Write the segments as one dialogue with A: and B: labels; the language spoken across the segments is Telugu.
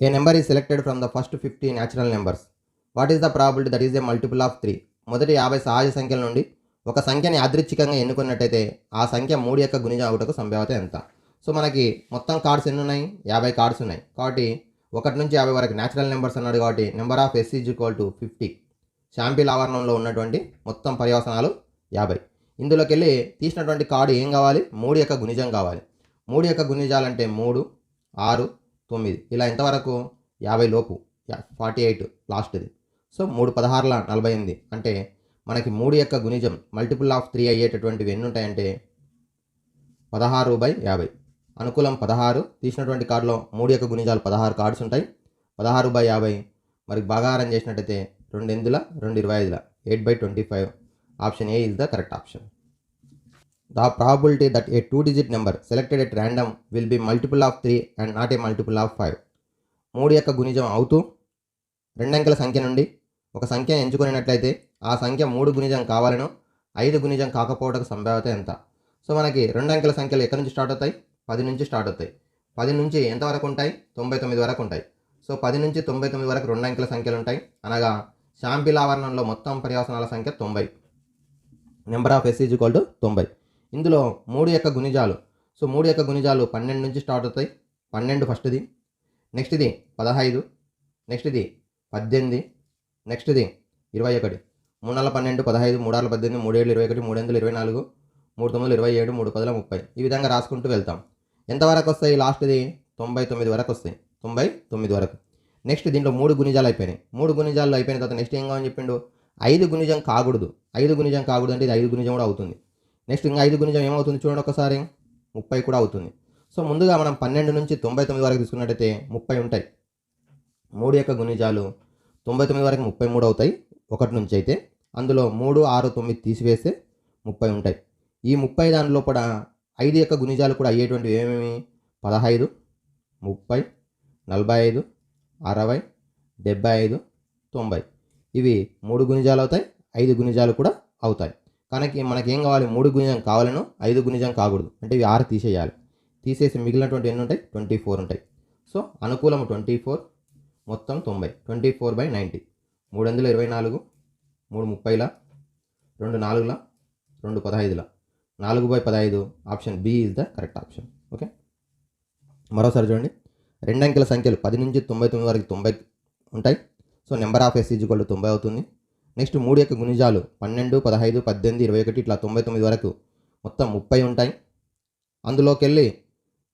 A: A number is selected from the first fifty natural numbers what is the probability that is a multiple of three మొదటి యాభై సహజ సంఖ్యల నుండి ఒక సంఖ్యని యాదృచ్ఛికంగా ఎన్నుకున్నట్టయితే ఆ సంఖ్య మూడు యొక్క గుణిజ అవుటకు సంభావ్యత ఎంత? సో మనకి మొత్తం కార్డ్స్ ఎన్ని ఉన్నాయి యాభై కార్డ్స్ ఉన్నాయి. కాబట్టి ఒకటి నుంచి యాభై వరకు న్యాచురల్ నెంబర్స్ అన్నాడు కాబట్టి number of S is equal to fifty sample ఆవరణంలో ఉన్నటువంటి మొత్తం పర్యవసనాలు యాభై. ఇందులోకి వెళ్ళి తీసినటువంటి కార్డు ఏం కావాలి? మూడు యొక్క గుణిజం కావాలి. మూడు యొక్క గుణిజాలంటే మూడు ఆరు తొమ్మిది. ఇలా ఎంతవరకు? యాభై లోపు. Forty eight లాస్ట్ది. సో మూడు పదహారుల నలభై ఎనిమిది. అంటే మనకి మూడు యొక్క గుణిజం మల్టిపుల్ ఆఫ్ త్రీ అయ్యేటటువంటివి ఎన్ని ఉంటాయంటే? పదహారు బై యాభై. అనుకూలం పదహారు. తీసినటువంటి కార్డులో మూడు యొక్క గుణిజాలు పదహారు కార్డ్స్ ఉంటాయి. పదహారు బై యాభై. మరి భాగాహారం చేసినట్టయితే రెండు ఎందుల రెండు ఇరవై ఐదుల. Eight by twenty five. Option A is the correct option the probability that a two digit number selected at random will be multiple of three and not a multiple of five మూడు యొక్క గుణిజం అవుతూ రెండంకెల సంఖ్య నుండి ఒక సంఖ్య ఎంచుకున్నట్లయితే ఆ సంఖ్య మూడు గుణిజం కావాలను ఐదు గుణిజం కాకపోవడానికి సంభావ్యత ఎంత? సో మనకి రెండు అంకెల సంఖ్యలు ఎక్కడి నుంచి స్టార్ట్ అవుతాయి? పది నుంచి స్టార్ట్ అవుతాయి. పది నుంచి ఎంతవరకు ఉంటాయి? తొంభై తొమ్మిది వరకు ఉంటాయి. సో పది నుంచి తొంభై తొమ్మిది వరకు రెండు అంకెల సంఖ్యలు ఉంటాయి. అనగా శాంపిల్ ఆవరణంలో మొత్తం పర్యవసనాల సంఖ్య తొంభై. Number of S is equal to తొంభై. ఇందులో మూడు యొక్క గుణిజాలు. సో మూడు యొక్క గుణిజాలు పన్నెండు నుంచి స్టార్ట్ అవుతాయి. పన్నెండు ఫస్ట్ది. నెక్స్ట్ది పదహైదు. నెక్స్ట్ది పద్దెనిమిది. నెక్స్ట్ది ఇరవై ఒకటి. మూడు నెలల పన్నెండు పదహైదు మూడు ఆరు పద్దెనిమిది మూడేళ్ళు ఇరవై ఒకటి మూడు వందల ఇరవై నాలుగు మూడు తొమ్మిది ఇరవై ఏడు మూడు పదుల ముప్పై. ఈ విధంగా రాసుకుంటూ వెళ్తాం. ఎంతవరకు వస్తాయి? లాస్ట్ది తొంభై తొమ్మిది వరకు వస్తాయి. తొంభై తొమ్మిది వరకు. నెక్స్ట్ దీంట్లో మూడు గుణిజాలు అయిపోయినాయి. మూడు గుణిజాలు అయిపోయిన తర్వాత నెక్స్ట్ ఏం కావాలని చెప్పిండు? ఐదు గుణిజం కాకూడదు. ఐదు గుణిజం కాకూడదు అంటే ఇది ఐదు గుణిజం కూడా అవుతుంది. నెక్స్ట్ ఇంకా ఐదు గుణిజం ఏమవుతుంది చూడండి ఒకసారి. ముప్పై కూడా అవుతుంది. సో ముందుగా మనం పన్నెండు నుంచి తొంభై తొమ్మిది వరకు తీసుకున్నట్టయితే ముప్పై ఉంటాయి. మూడు యొక్క గుణిజాలు తొంభై తొమ్మిది వరకు ముప్పై మూడు అవుతాయి. ఒకటి నుంచి అయితే అందులో మూడు ఆరు తొమ్మిది తీసివేస్తే ముప్పై ఉంటాయి. ఈ ముప్పై దాని లోపల ఐదు యొక్క గుణిజాలు కూడా అయ్యేటువంటివి ఏమేమి? పదహైదు ముప్పై నలభై ఐదు అరవై డెబ్బై ఐదు తొంభై. ఇవి మూడు గుణిజాలు అవుతాయి. ఐదు గుణిజాలు కూడా అవుతాయి. కానీ మనకి కావాలి? మూడు గుణిజం కావాలను ఐదు గుణిజం కాకూడదు. అంటే ఇవి ఆరు తీసేయాలి. తీసేసి మిగిలినటువంటి ఎన్ని ఉంటాయి? ట్వంటీ ఫోర్ ఉంటాయి. సో అనుకూలం ట్వంటీ ఫోర్ మొత్తం తొంభై. Twenty four by ninety. మూడు వందల ఇరవై నాలుగు మూడు ముప్పైల రెండు నాలుగుల రెండు పదహైదుల. నాలుగు బై పదహైదు option B is the correct option. Okay? మరోసారి చూడండి. రెండు అంకెల సంఖ్యలు పది నుంచి తొంభై తొమ్మిది వరకు తొంభై ఉంటాయి. So number of S equal తొంభై అవుతుంది. నెక్స్ట్ మూడు యొక్క గుణిజాలు పన్నెండు పదహైదు పద్దెనిమిది ఇరవై ఒకటి ఇట్లా తొంభై తొమ్మిది వరకు మొత్తం ముప్పై ఉంటాయి. అందులోకి వెళ్ళి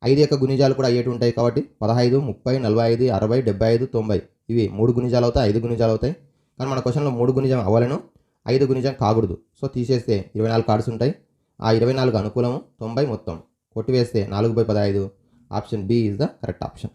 A: ఐదు యొక్క గుణిజాలు కూడా అయ్యేటి ఉంటాయి కాబట్టి పదహైదు ముప్పై నలభై ఐదు అరవై డెబ్బై ఐదు తొంభై. ఇవి మూడు గుణిజాలు అవుతాయి ఐదు గుణిజాలు అవుతాయి. కానీ మన క్వశ్చన్లో మూడు గుణిజం అవ్వలేను. ఐదు గుణిజం కాకూడదు. సో తీసేస్తే ఇరవై నాలుగు కార్డ్స్ ఉంటాయి. ఆ ఇరవై నాలుగు అనుకూలము తొంభై మొత్తం. కొట్టివేస్తే నాలుగు బై పదహైదు. Option B is the correct option.